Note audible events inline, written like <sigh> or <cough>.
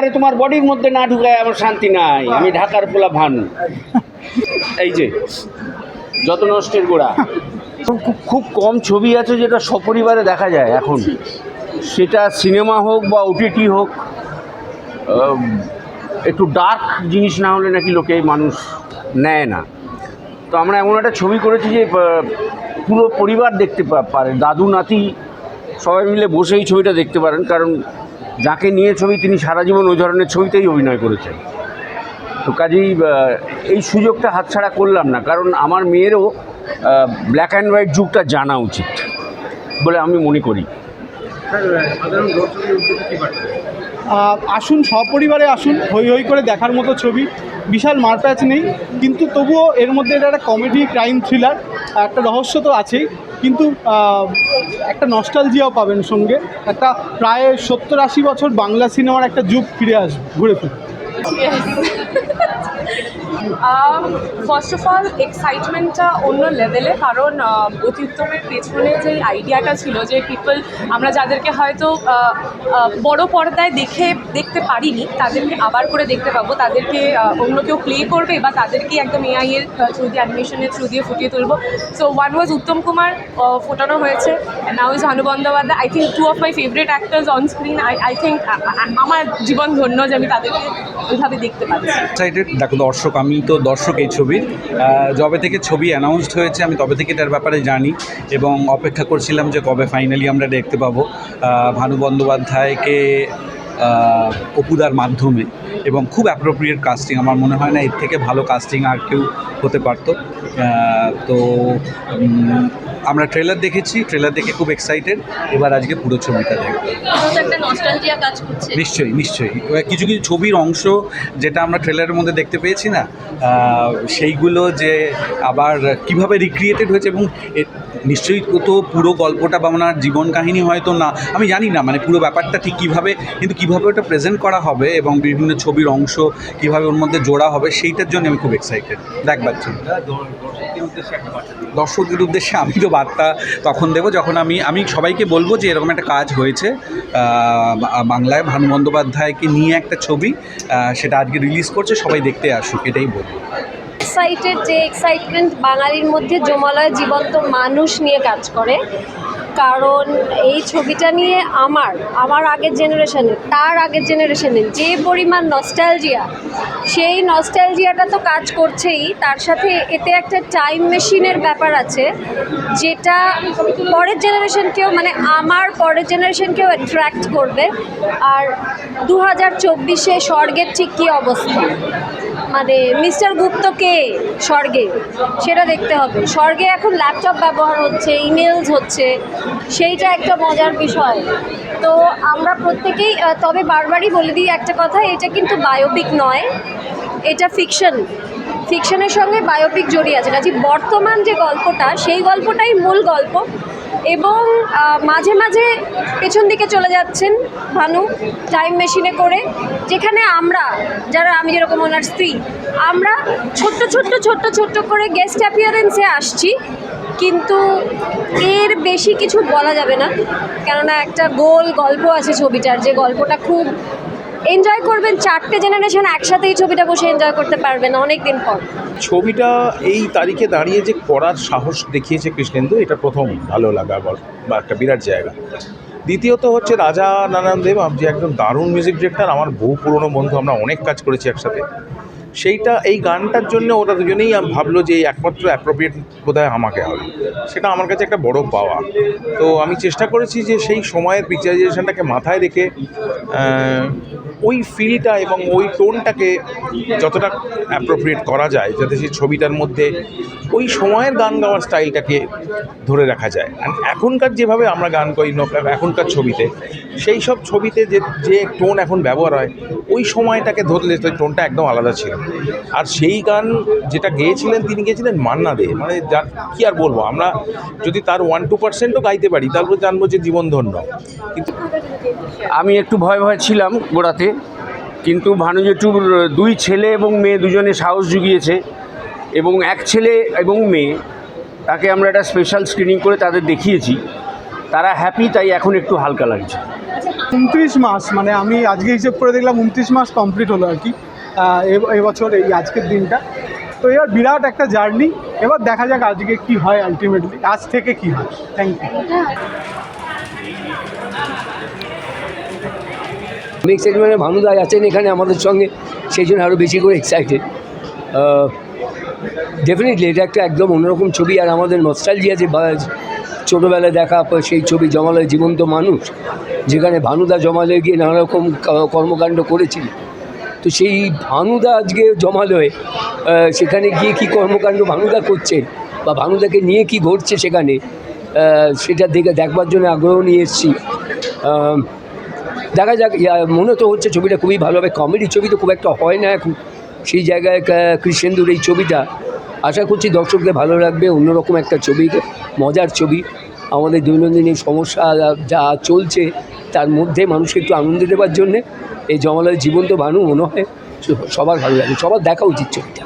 আরে তোমার বডির মধ্যে না ঢুকায় আমার শান্তি নাই। আমি ঢাকার পোলা ভানু। এই যে যত নষ্টের গোড়া। খুব খুব কম ছবি আছে যেটা সপরিবারে দেখা যায় এখন। সেটা সিনেমা হোক বা ওটিটি হোক একটু ডার্ক জিনিস না হলে নাকি লোকে মানুষ নেয় না। তো আমরা এমন একটা ছবি করেছি যে পুরো পরিবার দেখতে পারে। দাদু, নাতি সবাই মিলে বসে এই ছবিটা দেখতে পারেন। কারণ যাকে নিয়ে ছবি, তিনি সারা জীবন ওই ধরনের ছবিতেই অভিনয় করেছেন। তো কাজেই এই সুযোগটা হাতছাড়া করলাম না, কারণ আমার মেয়েরও ব্ল্যাক অ্যান্ড হোয়াইট যুগটা জানা উচিত বলে আমি মনে করি। আসুন, সপরিবারে আসুন হই হই করে দেখার মতো ছবি। বিশাল মারপ্যাচ নেই, কিন্তু তবুও এর মধ্যে এটা একটা কমেডি ক্রাইম থ্রিলার একটা রহস্য তো আছেই। কিন্তু একটা নস্টালজিয়াও পাবেন সঙ্গে। একটা প্রায় সত্তর আশি বছর বাংলা সিনেমার একটা যুগ ফিরে আসবে ঘুরে ফিরে। <laughs> ফার্স্ট অফ অল এক্সাইটমেন্টটা অন্য লেভেলে কারণ অতিউত্তমের পেছনে যে আইডিয়াটা ছিল যে পিপল আমরা যাদেরকে হয়তো বড় পর্দায় দেখে, দেখতে পারিনি, তাদেরকে আবার করে দেখতে পাবো, তাদেরকে অন্য কেউ প্লে করবে বা তাদেরকে একদম এআই এর থ্রু দিয়ে অ্যানিমেশনের থ্রু দিয়ে ফুটিয়ে তুলবো। So one was Uttam Kumar ফোটানো হয়েছে now is Bhanu Bandyopadhyay I think two of my favourite actors on screen I I think আমার জীবন ধন্য যে আমি তাদেরকে ওইভাবে দেখতে পাচ্ছি। দর্শক আমি তো দর্শক এই ছবির। যবে থেকে ছবি অ্যানাউন্সড হয়েছে, আমি তবে থেকে এটার ব্যাপারে জানি এবং অপেক্ষা করছিলাম যে কবে ফাইনালি আমরা দেখতে পাবো। ভানু বন্দ্যোপাধ্যায়কে অপুদার মাধ্যমে এবং খুব অ্যাপ্রোপ্রিয়েট কাস্টিং আমার মনে হয় না এর থেকে ভালো কাস্টিং আর কেউ হতে পারতো। তো আমরা ট্রেলার দেখেছি ট্রেলার দেখে খুব এক্সাইটেড এবার আজকে পুরো ছবিটা দেখব। নিশ্চয়ই নিশ্চয়ই। কিছু কিছু ছবির অংশ যেটা আমরা ট্রেলারের মধ্যে দেখতে পেয়েছি না সেইগুলো যে আবার কীভাবে রিক্রিয়েটেড হয়েছে এবং নিশ্চয়ই তো পুরো গল্পটা বা ওনার জীবন কাহিনী হয়তো না আমি জানি না মানে পুরো ব্যাপারটা ঠিক কীভাবে কিন্তু কীভাবে ওটা প্রেজেন্ট করা হবে এবং বিভিন্ন ছবির অংশ কীভাবে ওর মধ্যে জোড়া হবে সেইটার জন্য আমি খুব এক্সাইটেড দেখবার জন্য দর্শকদের উদ্দেশ্যে আমি তো বার্তা তখন দেবো, যখন আমি আমি সবাইকে বলব যে এরকম একটা কাজ হয়েছে বাংলায় ভানু বন্দ্যোপাধ্যায়কে নিয়ে একটা ছবি সেটা আজকে রিলিজ করছে, সবাই দেখতে আসুক, এটাই বলব। এক্সাইটেড যে এক্সাইটমেন্ট বাঙালির মধ্যে জমালয় জীবন্ত মানুষ নিয়ে কাজ করে কারণ এই ছবিটা নিয়ে আমার আমার আগের জেনারেশনের তার আগের জেনারেশনের যে পরিমাণ নস্টালজিয়া সেই নস্টালজিয়াটা তো কাজ করছেই। তার সাথে এতে একটা টাইম মেশিনের ব্যাপার আছে, যেটা পরের জেনারেশনকেও মানে আমার পরের জেনারেশনকেও অ্যাট্রাক্ট করবে। আর দু হাজার চব্বিশে স্বর্গের ঠিক কী অবস্থা? মানে মিস্টার গুপ্ত কে স্বর্গে, সেটা দেখতে হবে। স্বর্গে এখন ল্যাপটপ ব্যবহার হচ্ছে ইমেলস হচ্ছে, সেইটা একটা মজার বিষয়। তো আমরা প্রত্যেকেই তবে বারবারই বলে দিই একটা কথা, এটা কিন্তু বায়োপিক নয়, এটা ফিকশন ফিকশনের সঙ্গে বায়োপিক জড়িয়ে আছে। কাজে বর্তমান যে গল্পটা, সেই গল্পটাই মূল গল্প। এবং মাঝে মাঝে পেছন দিকে চলে যাচ্ছেন ভানু টাইম মেশিনে করে, যেখানে আমরা, যারা আমি যেরকম ওনার স্ত্রী, আমরা ছোট্ট ছোট্ট ছোট্ট ছোট্ট করে গেস্ট অ্যাপিয়ারেন্সে আসছি, কিন্তু এর বেশি কিছু বলা যাবে না। কেননা একটা গোল গল্প আছে ছবিটার, যে গল্পটা খুব এনজয় করবেন, চারটে জেনারেশন একসাথে এই ছবিটা বসে এনজয় করতে পারবেন অনেক দিন পর। ছবিটা এই তারিখে দাঁড়িয়ে যে করার সাহস দেখিয়েছে কৃষ্ণেন্দু, এটা প্রথম ভালো লাগা বা একটা বিরাট জায়গা। দ্বিতীয়ত হচ্ছে রাজা নারায়ণ দেব যে একজন দারুণ মিউজিক ডিরেক্টর আমার বহু পুরনো বন্ধু, আমরা অনেক কাজ করেছি একসাথে। সেইটা, এই গানটার জন্য ওরা দুজনেই ভাবলো যে একমাত্র অ্যাপ্রোপ্রিয়েট বোধহয় আমাকে হবে। সেটা আমার কাছে একটা বড় পাওয়া। তো আমি চেষ্টা করেছি যে সেই সময়ের পিকচারাইজেশনটাকে মাথায় রেখে ওই ফিলটা এবং ওই টোনটাকে যতটা অ্যাপ্রোপ্রিয়েট করা যায় যাতে সেই ছবিটার মধ্যে ওই সময়ের গান গাওয়ার স্টাইলটাকে ধরে রাখা যায়। আর এখনকার যেভাবে আমরা গান করি ন- এখনকার ছবিতে সেই সব ছবিতে যে যে টোন এখন ব্যবহার হয় ওই সময়টাকে ধরলে তো টোনটা একদম আলাদা ছিল। আর সেই গান যেটা গেয়েছিলেন তিনি গেয়েছিলেন মান্না দে। মানে যার কী আর বলব? আমরা যদি তার ওয়ান টু পার্সেন্টও গাইতে পারি তারপর জানব যে জীবন ধন্য কিন্তু আমি একটু ভয় ভয় ছিলাম গোড়াতে। কিন্তু ভানুজেটুর দুই ছেলে এবং মেয়ে দুজনে সাহস জুগিয়েছে এবং এক ছেলে এবং মেয়ে তাকে আমরা একটা স্পেশাল স্ক্রিনিং করে তাদের দেখিয়েছি। তারা হ্যাপি তাই এখন একটু হালকা লাগছে। উনত্রিশ মাস মানে আমি আজকে হিসেব করে দেখলাম উনত্রিশ মাস কমপ্লিট হলো আর কি। এ- এবছর এই আজকের দিনটা। তো এবার বিরাট একটা জার্নি এবার দেখা যাক আজকে কি হয় আলটিমেটলি আজ থেকে কি হয়। থ্যাংক ইউ এক্সাইটেড মানে ভানুদাই আছেন এখানে আমাদের সঙ্গে, সেই জন্য আরও বেশি করে এক্সাইটেড ডেফিনেটলি এটা একটা একদম অন্যরকম ছবি, আর আমাদের নস্টালজিয়া যে ছোটোবেলায় দেখা সেই ছবি জমালয় জীবন্ত মানুষ, যেখানে ভানুদা জমালয়ে গিয়ে নানা রকম কর্মকাণ্ড করেছিল। তো সেই ভানুদা আজকে জমালয়ে সেখানে গিয়ে কি কর্মকাণ্ড ভানুদা করছেন বা ভানুদাকে নিয়ে কি ঘটছে সেখানে সেটা দেখে, দেখবার জন্য আগ্রহ নিয়ে এসেছি। দেখা যাক মনে তো হচ্ছে ছবিটা খুবই ভালো হবে। কমেডি ছবি তো খুব একটা হয় না এখন। সেই জায়গায় কৃষ্ণেন্দুর এই ছবিটা। আশা করছি দর্শকদের ভালো লাগবে, অন্যরকম একটা ছবি, মজার ছবি। আমাদের দৈনন্দিন এই সমস্যা যা চলছে, তার মধ্যে মানুষকে একটু আনন্দ দেওয়ার জন্যে এই জমালয় জীবন্ত ভানু মনে হয় সবার ভালো লাগে সবার দেখা উচিত ছবিটা।